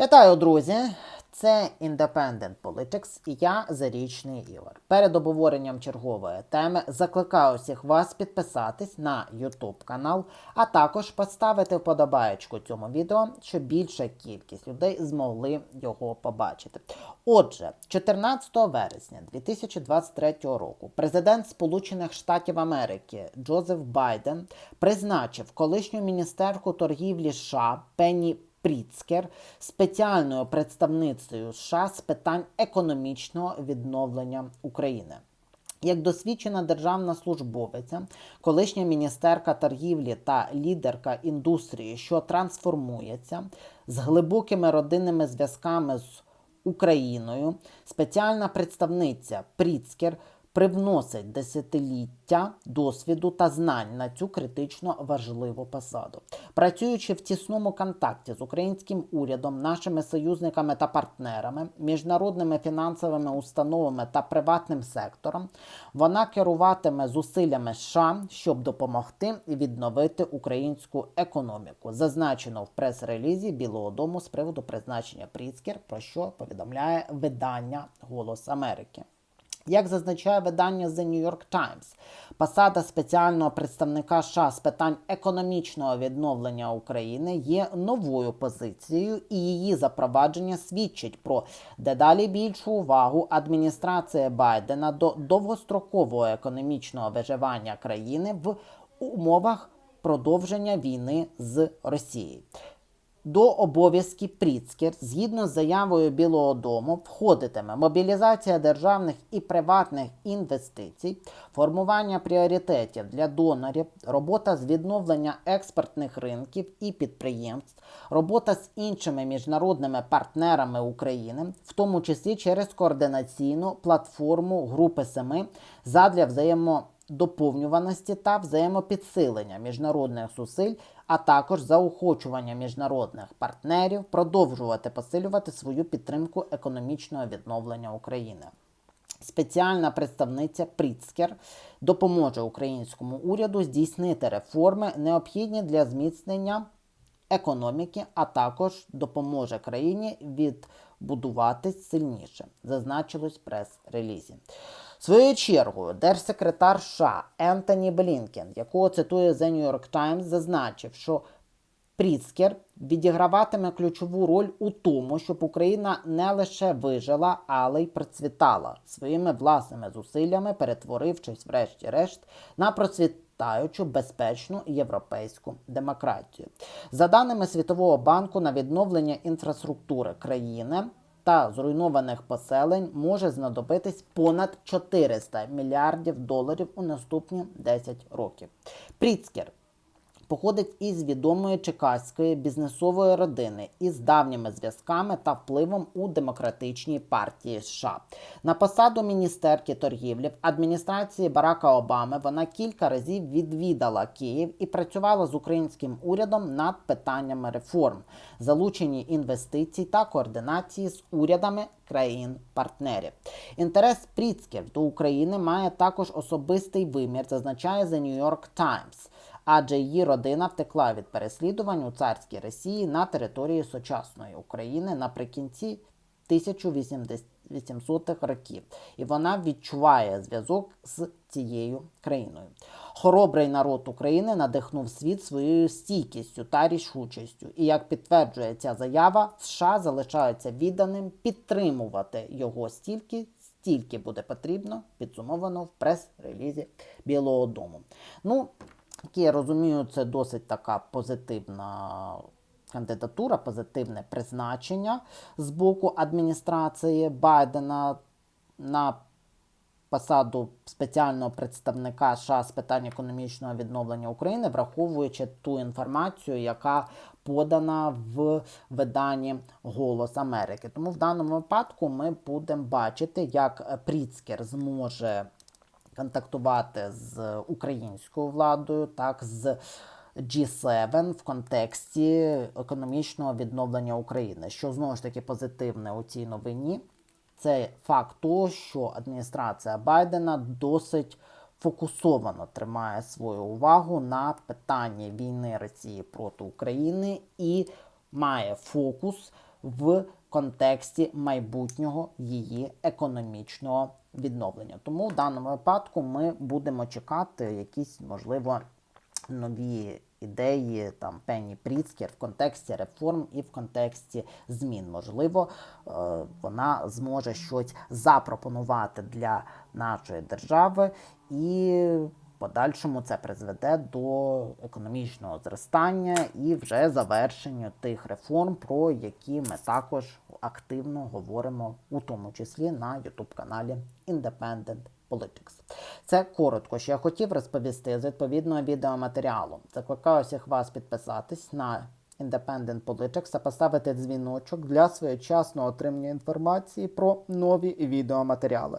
Вітаю, друзі! Це Independent Politics і я Зарічний Ігор. Перед обговоренням чергової теми закликаю всіх вас підписатись на YouTube канал, а також поставити вподобаєчку цьому відео, щоб більша кількість людей змогли його побачити. Отже, 14 вересня 2023 року президент Сполучених Штатів Америки Джозеф Байден призначив колишню міністерку торгівлі США Пенні Пріцкер спеціальною представницею США з питань економічного відновлення України. Як досвідчена державна службовиця, колишня міністерка торгівлі та лідерка індустрії, що трансформується з глибокими родинними зв'язками з Україною, спеціальна представниця Пріцкер привносить десятиліття досвіду та знань на цю критично важливу посаду. Працюючи в тісному контакті з українським урядом, нашими союзниками та партнерами, міжнародними фінансовими установами та приватним сектором, вона керуватиме зусиллями США, щоб допомогти відновити українську економіку. Зазначено в прес-релізі Білого Дому з приводу призначення Пріцкер, про що повідомляє видання Голос Америки. Як зазначає видання The New York Times, посада спеціального представника США з питань економічного відновлення України є новою позицією, і її запровадження свідчить про дедалі більшу увагу адміністрації Байдена до довгострокового економічного виживання країни в умовах продовження війни з Росією. До обов'язків Пріцкер, згідно з заявою Білого Дому, входитиме мобілізація державних і приватних інвестицій, формування пріоритетів для донорів, робота з відновлення експортних ринків і підприємств, робота з іншими міжнародними партнерами України, в тому числі через координаційну платформу Групи Семи задля взаємо доповнюваності та взаємопідсилення міжнародних зусиль, а також заохочування міжнародних партнерів продовжувати посилювати свою підтримку економічного відновлення України. Спеціальна представниця Пріцкер допоможе українському уряду здійснити реформи, необхідні для зміцнення економіки, а також допоможе країні відбудуватись сильніше, зазначилось прес-релізі. Своєю чергою, держсекретар США Ентоні Блінкен, якого цитує The New York Times, зазначив, що Пріцкер відіграватиме ключову роль у тому, щоб Україна не лише вижила, але й процвітала своїми власними зусиллями, перетворившись, врешті-решт, на процвітаючу безпечну європейську демократію. За даними Світового банку на відновлення інфраструктури країни. Та зруйнованих поселень може знадобитись понад 400 мільярдів доларів у наступні 10 років. Пріцкер походить із відомої чекаської бізнесової родини із давніми зв'язками та впливом у демократичній партії США. На посаду міністерки торгівлі в адміністрації Барака Обами вона кілька разів відвідала Київ і працювала з українським урядом над питаннями реформ, залучені інвестицій та координації з урядами країн-партнерів. Інтерес Пріцкер до України має також особистий вимір, зазначає The New York Times адже її родина втекла від переслідувань у царській Росії на території сучасної України наприкінці 1800-х років, і вона відчуває зв'язок з цією країною. Хоробрий народ України надихнув світ своєю стійкістю та рішучістю. І як підтверджує ця заява, США залишаються відданим підтримувати його стільки. Стільки буде потрібно, підсумовано в прес-релізі Білого Дому. Ну, я розумію, це досить така позитивна кандидатура, позитивне призначення з боку адміністрації Байдена на посаду спеціального представника США з питань економічного відновлення України, враховуючи ту інформацію, яка подана в виданні Голос Америки. Тому в даному випадку ми будемо бачити, як Пріцкер зможе контактувати з українською владою, так з G7 в контексті економічного відновлення України, що знову ж таки позитивне у цій новині. Це факт того, що адміністрація Байдена досить фокусовано тримає свою увагу на питанні війни Росії проти України і має фокус в контексті майбутнього її економічного відновлення. Тому в даному випадку ми будемо чекати якісь, можливо, нові ідеї там Пенні Пріцкер в контексті реформ і в контексті змін. Можливо, е, вона зможе щось запропонувати для нашої держави і. Подальшому це призведе до економічного зростання і вже завершення тих реформ, про які ми також активно говоримо, у тому числі на youtube каналі Independent Politics. Це коротко, що я хотів розповісти з відповідного відеоматеріалу. Закликаю всіх вас підписатись на Independent Politics та поставити дзвіночок для своєчасного отримання інформації про нові відеоматеріали.